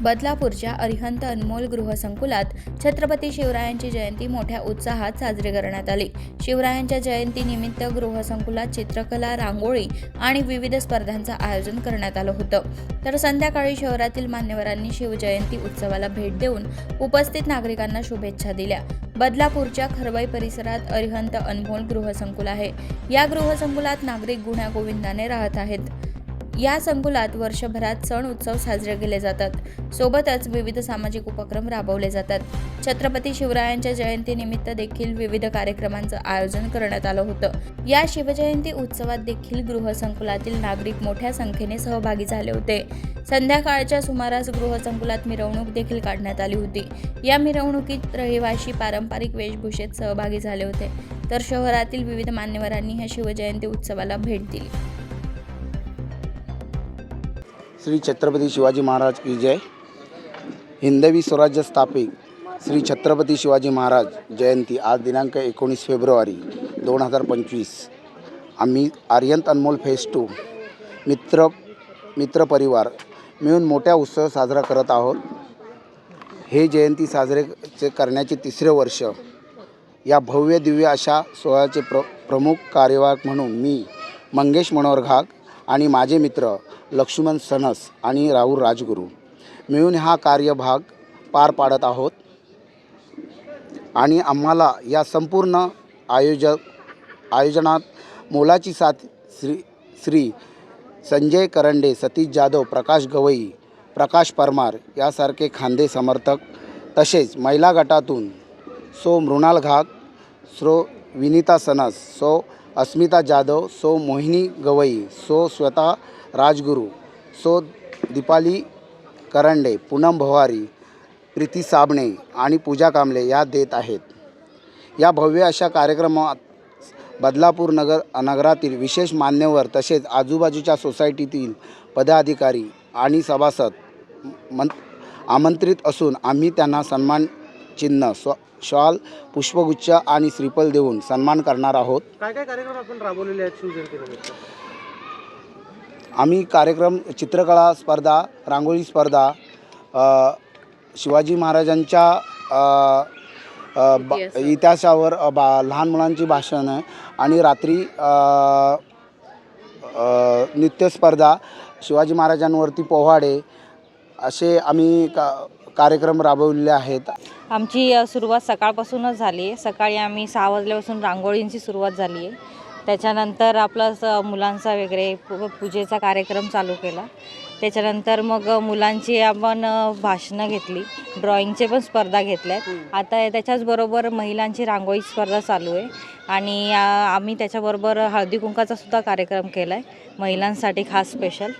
बदलापूरच्या अरिहंत अनमोल गृहसंकुलात छत्रपती शिवरायांची जयंती मोठ्या उत्साहात साजरी करण्यात आली. शिवरायांच्या जयंतीनिमित्त गृहसंकुलात चित्रकला रांगोळी आणि विविध स्पर्धांचं आयोजन करण्यात आलं होतं. तर संध्याकाळी शहरातील मान्यवरांनी शिवजयंती उत्सवाला भेट देऊन उपस्थित नागरिकांना शुभेच्छा दिल्या. बदलापूरच्या खरबाई परिसरात अरिहंत अनमोल गृहसंकुल आहे. या गृहसंकुलात नागरिक गुण्यागोविंदाने राहत आहेत. या संकुलात वर्षभरात सण उत्सव साजरे केले जातात. सोबतच विविध सामाजिक उपक्रम राबवले जातात. छत्रपती शिवरायांच्या जयंतीनिमित्त देखील विविध कार्यक्रमांचं आयोजन करण्यात आलं होतं. या शिवजयंती उत्सवात देखील गृहसंकुलातील नागरिक मोठ्या संख्येने सहभागी झाले होते. संध्याकाळच्या सुमारास गृहसंकुलात मिरवणूक देखील काढण्यात आली होती. या मिरवणुकीत रहिवाशी पारंपरिक वेशभूषेत सहभागी झाले होते. तर शहरातील विविध मान्यवरांनी ह्या शिवजयंती उत्सवाला भेट दिली. श्री छत्रपती शिवाजी महाराज की जय. हिंदवी स्वराज्य स्थापित श्री छत्रपती शिवाजी महाराज जयंती आज दिनांक एकोणीस फेब्रुवारी दोन हजार पंचवीस. आम्ही आर्यंत अनमोल फेस टू मित्र मित्र परिवार मिळून मोठ्या उत्सव साजरा करत आहोत. हे जयंती साजरे चे करण्याचे तिसरे वर्ष. या भव्य दिव्य अशा सोहळ्याचे प्र प्रमुख कार्यवाहक म्हणून मी मंगेश मनोहर घाग आणि माझे मित्र लक्ष्मण सनस आणि राहुल राजगुरू. मिळून हा कार्यभाग पार पाडत आहोत. आणि आम्हाला या संपूर्ण आयोज आयोजनात मोलाची साथ श्री श्री संजय करंडे सतीश जाधव प्रकाश गवई प्रकाश परमार यासारखे खांदे समर्थक तसेच महिला गटातून सो मृणाल घाग सो विनिता सनस सो अस्मिता जाधव सो मोहिनी गवई सो स्वतः राजगुरू सो दीपाली करंडे पूनम भवारी प्रीती साबणे आणि पूजा कांबळे या देत आहेत. या भव्य अशा कार्यक्रमात बदलापूर नगर नगरातील विशेष मान्यवर तसेच आजूबाजूच्या सोसायटीतील पदाधिकारी आणि सभासद मन आमंत्रित असून आम्ही त्यांना सन्मान चिन्ह स्व शॉल पुष्पगुच्छ आणि श्रीफल देऊन सन्मान करणार आहोत. काय काय कार्यक्रम आपण राबवलेले आहेत शिवजयंतीनिमित्त? आम्ही कार्यक्रम चित्रकला स्पर्धा रांगोळी स्पर्धा अ, शिवाजी महाराजांच्या अ, अ, ब- इतिहासावर अ, बा लहान मुलांची भाषणं आणि रात्री अ, अ, नृत्यस्पर्धा शिवाजी महाराजांवरती पोवाडे असे आम्ही का कार्यक्रम राबवलेले आहेत. आमची सुरुवात सकाळपासूनच झाली आहे. सकाळी आम्ही सहा वाजल्यापासून रांगोळींची सुरुवात झाली आहे. त्याच्यानंतर आपलं स मुलांचा वगैरे पूजेचा कार्यक्रम चालू केला. त्याच्यानंतर मग मुलांची आपण भाषणं घेतली. ड्रॉइंगचे पण स्पर्धा घेतल्या आहेत आता त्याच्याचबरोबर महिलांची रांगोळी स्पर्धा चालू आहे. आणि आम्ही त्याच्याबरोबर हळदी कुंकाचा सुद्धा कार्यक्रम केला आहे महिलांसाठी खास स्पेशल.